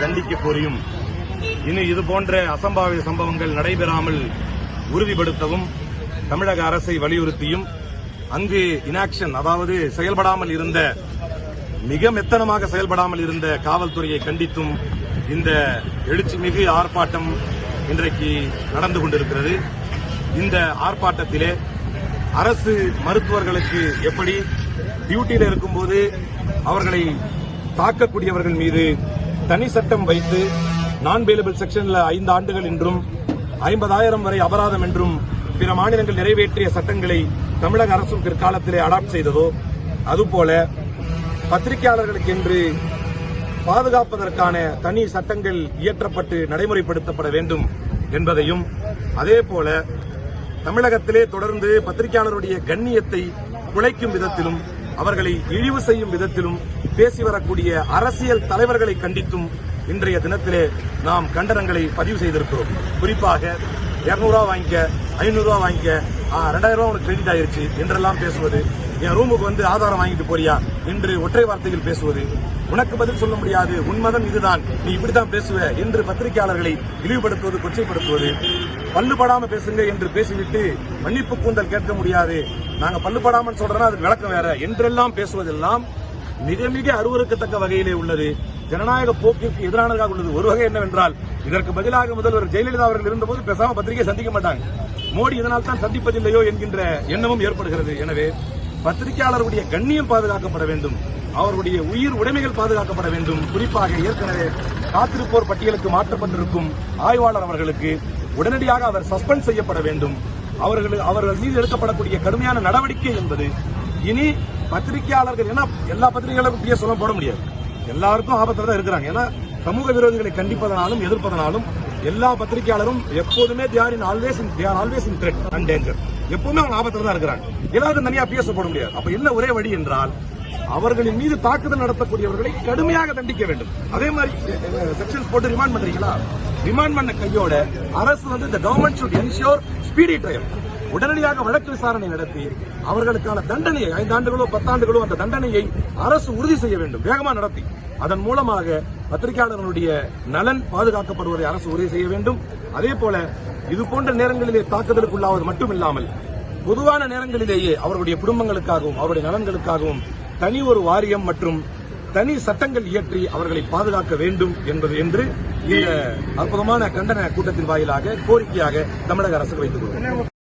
தண்டிக்க கோரியும். இனி இது போன்ற அசம்பாவித சம்பவங்கள் நடைபெறாமல் உறுதிப்படுத்தவும் தமிழக அரசை வலியுறுத்தியும் அங்கு இனாக்ஷன் அதாவது செயல்படாமல் இருந்த மிக மெத்தனமாக செயல்படாமல் இருந்த காவல்துறையை கண்டித்தும் இந்த எழுச்சிமிகு ஆர்ப்பாட்டம் இன்றைக்கு நடந்து கொண்டிருக்கிறது. இந்த ஆர்ப்பாட்டத்திலே அரசு மருத்துவர்களுக்கு எப்படி டியூட்டியில் இருக்கும்போது அவர்களை தாக்கக்கூடியவர்கள் மீது தனி சட்டம் வைத்து நான் பேலபிள் செக்ஷனில் ஐந்து ஆண்டுகள் என்றும் ஐம்பதாயிரம் வரை அபராதம் என்றும் பிற மாநிலங்கள் நிறைவேற்றிய சட்டங்களை தமிழக அரசும் பிற்காலத்திலே அடாப்ட் செய்ததோ அதுபோல பத்திரிகையாளர்களுக்கு என்று பாதுகாப்பதற்கான தனி சட்டங்கள் இயற்றப்பட்டு நடைமுறைப்படுத்தப்பட வேண்டும் என்பதையும் அதே போல தமிழகத்திலே தொடர்ந்து பத்திரிகையாளருடைய கண்ணியத்தை குலைக்கும் விதத்திலும் அவர்களை இழிவு செய்யும் விதத்திலும் பேசி வரக்கூடிய அரசியல் தலைவர்களை கண்டித்தும் இன்றைய தினத்திலே நாம் கண்டனங்களை பதிவு செய்திருக்கிறோம். குறிப்பாக இருநூறுவா வாங்கிக்க ஐநூறு ரூபா வாங்கிக்க ஆ, ரெண்டாயிரம் ரூபா உனக்கு கிரெடிட் ஆயிருச்சு என்றெல்லாம் பேசுவது. என் ரூமுக்கு வந்து ஆதாரம் வாங்கிட்டு போறியா? என்று ஒற்றை வார்த்தையில் பேசுவது. உனக்கு பதில் சொல்ல முடியாது. உண்மதம் இதுதான். நீ இப்படித்தான் பேசுவ என்று பத்திரிகையாளர்களை இழிவுபடுத்துவது கொச்சைப்படுத்துவது. பல்லுபடாம பேசுங்க என்று பேசிவிட்டு மன்னிப்பு கூந்தல் கேட்க முடியாது. நாங்க பல்லுபடாமல் சொல்றோம்னா அதுக்கு விளக்கம் வேற. என்றெல்லாம் பேசுவதெல்லாம் மிக மிக அருவருக்கத்தக்க வகையிலே உள்ளது. ஜனநாயக போக்கிற்கு எதிரானதாக உள்ளது. ஒரு வகை என்னவென்றால் இதற்கு பதிலாக முதல்வர் ஜெயலலிதா அவர்கள் இருந்தபோது பேசாம பத்திரிகை சந்திக்க மாட்டாங்க. மோடி இதனால் தான் சந்திப்பதில்லையோ என்கின்ற எண்ணமும் ஏற்படுகிறது. எனவே பத்திரிகையாளருடைய கண்ணியம் பாதுகாக்கப்பட வேண்டும். அவருடைய உயிர் உடைமைகள் பாதுகாக்கப்பட வேண்டும். குறிப்பாக ஏற்கனவே காத்திருப்போர் பட்டியலுக்கு மாற்றப்பட்டிருக்கும் ஆய்வாளர் அவர்களுக்கு உடனடியாக அவர் சஸ்பெண்ட் செய்யப்பட வேண்டும். அவர்கள் அவர்கள் மீது எடுக்கப்படக்கூடிய கடுமையான நடவடிக்கை என்பது இனி பத்திரிகையாளர்கள் ஏன்னா எல்லா பத்திரிகையாளருக்கும் பிஎஸ் எல்லாம் போட முடியாது. எல்லாருக்கும் ஆபத்துல தான் இருக்கிறாங்க. ஏன்னா சமூக விரோதிகளை கண்டிப்பதனாலும் எதிர்ப்பதனாலும் எல்லா பத்திரிகையாளரும் எப்போதுமே there in always in there always in threat and danger எப்பவுமே அவங்க ஆபத்துல தான் இருக்கிறாங்க. எல்லாருக்கும் தனியா பிஎஸ் போட முடியாது. அப்ப என்ன ஒரே வழி என்றால் அவர்களின் மீது தாக்குதல் நடத்தக்கூடியவர்களை கடுமையாக தண்டிக்க வேண்டும். அதே மாதிரி செக்ஷன்ஸ் போட்டு ரிமாண்ட் பண்றீங்களா? ரிமாண்ட் பண்ண கையோட அரசு வந்து இந்த government should ensure speedy trial உடனடியாக வழக்கு விசாரணை நடத்தி அவர்களுக்கான தண்டனையை ஐந்து ஆண்டுகளோ பத்தாண்டுகளோ அந்த தண்டனையை அரசு உறுதி செய்ய வேண்டும் வேகமா நடத்தி. அதன் மூலமாக பத்திரிகையாளர்களுடைய நலன் பாதுகாக்கப்படுவதை அரசு உறுதி செய்ய வேண்டும். அதே போல இது போன்ற நேரங்களிலே தாக்குதலுக்குள்ளாவது மட்டுமில்லாமல் பொதுவான நேரங்களிலேயே அவருடைய குடும்பங்களுக்காகவும் அவருடைய நலன்களுக்காகவும் தனி ஒரு வாரியம் மற்றும் தனி சட்டங்கள் இயற்றி அவர்களை பாதுகாக்க வேண்டும் என்பது என்று இந்த அற்புதமான கண்டன கூட்டத்தின் வாயிலாக கோரிக்கையாக தமிழக அரசு வைத்துக் கொள்கிறோம்.